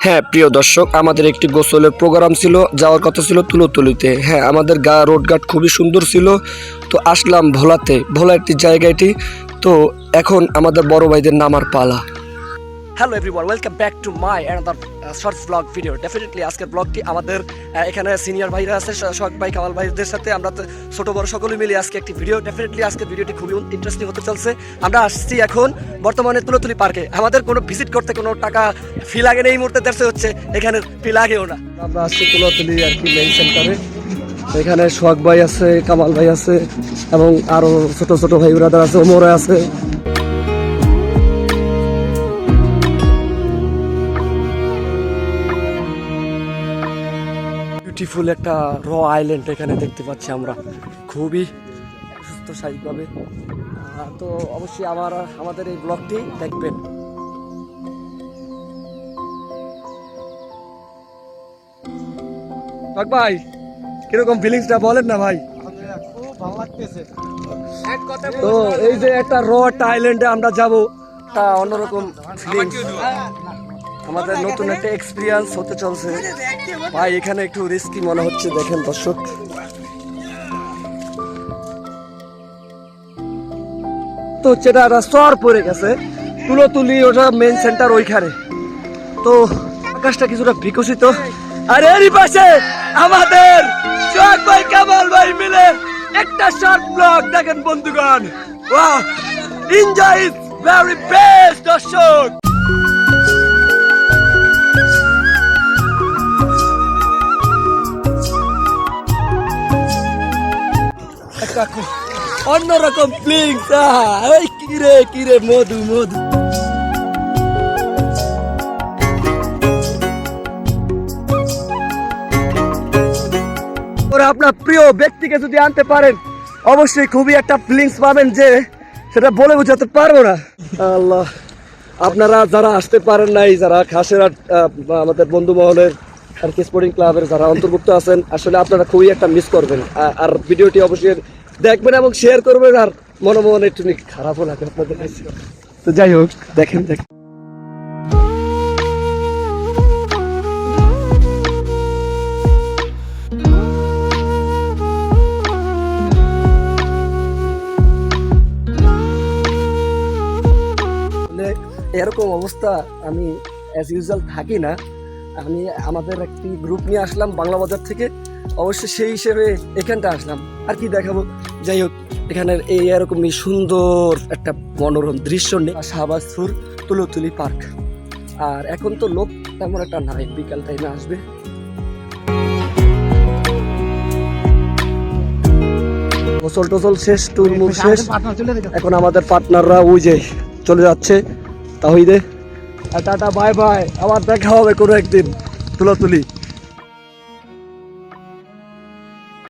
হ্যাঁ প্রিয় দর্শক, আমাদের একটি গোসলের প্রোগ্রাম ছিল, যাওয়ার কথা ছিল তুলোতুলিতে। হ্যাঁ আমাদের গা রোডঘাট খুবই সুন্দর ছিল। তো আসলাম ভোলাতে, ভোলা একটি জায়গাটি তো এখন আমাদের বড় ভাইদের নামার পালা। Hello everyone welcome back to my another shorts blog video definitely আজকের ব্লগটি আমাদের এখানে সিনিয়র ভাইরা আছে শখ ভাই, কামাল ভাইদের সাথে আমরা ছোট, বড় সকলে মিলে আজকে একটি ভিডিও ডেফিনেটলি আজকের ভিডিওটি খুবই ইন্টারেস্টিং হতে চলছে। আমরা আসছি এখন বর্তমানে তুলতুলি পার্কে। আমাদের কোনো ভিজিট করতে কোনো টাকা ফি লাগে না এই মুহূর্তে। দেখতে হচ্ছে এখানে ফি লাগেও না। আমরা আসছি তুলতুলি আর কি মেইন সেন্টারে এখানে শখ ভাই আছে, কামাল ভাই আছে, এবং আরও ছোট ছোট ভাই ব্রাদার আছে, ওমরে আছে। বিউটিফুল একটা র আইল্যান্ড এখানে দেখতে পাচ্ছি আমরা। খুবই সুস্থ স্বাভাবিকভাবে। তো অবশ্যই আমার আমাদের এই ব্লগটি দেখবেন। ভাই কীরকম ফিলিংসটা বলেন না ভাই? খুব তো এই যে একটা র আইল্যান্ডে আমরা যাব তা অন্যরকম ফিলিংস আমাদের নতুন একটা এক্সপিরিয়েন্স হতে চলছে। ভাই এখানে একটু রিস্কি মনে হচ্ছে দেখেন দর্শক। তো এটা একটা স্তর পড়ে গেছে। তুলো তুলি ওটা মেন সেন্টার ওইখানে। তো আকাশটা কিছুটা বিকশিত। আর এরই পাশে আমাদের সোহাগ ভাই কামাল ভাই মিলে একটা শর্ট ব্লগ দেখেন বন্ধুগণ। Wow enjoy is very best দর্শক! খুব অন্যরকম ফিলিংস এই কিরে কিরে মধু মধু। ওরা আপনার প্রিয় ব্যক্তিকে যদি আনতে পারেন, অবশ্যই খুবই একটা ফিলিংস পাবেন যে সেটা বলে বোঝাতে পারব না। আল্লাহ, আপনারা যারা আসতে পারেন নাই, যারা খাসের আমাদের বন্ধু মহলের আর কি স্পোর্টিং ক্লাবের যারা অন্তর্ভুক্ত আছেন, আসলে আপনারা খুবই একটা মিস করবেন। আর ভিডিওটি অবশ্যই দেখবেন এবং শেয়ার করবেন আর মনে মনে একটু খারাপও লাগে আপনাদের কাছে। তো যাই হোক, দেখেন দেখেন। এরকম অবস্থা আমি অ্যাজ ইউজুয়াল থাকি না। আমি আমাদের একটি গ্রুপ নিয়ে আসলাম বাংলা বাজার থেকে। অবশ্যই সেই হিসেবে এখানটা আসলাম। আর কি দেখাবো? যাই হোক এখানের এই এরকমই সুন্দর একটা মনোরম দৃশ্য নেই। শাহবাজপুর তুলতুলি পার্ক। আর এখন তো লোক তেমন একটা নাই বিকাল টাইমে আসবে। গোসল টোসল শেষ টুর মুভ শেষ। এখন আমাদের পার্টনাররা ওই যে চলে যাচ্ছে তাহিদে। টাটা বাই বাই আবার দেখা হবে কোনো একদিন তুলাতুলি।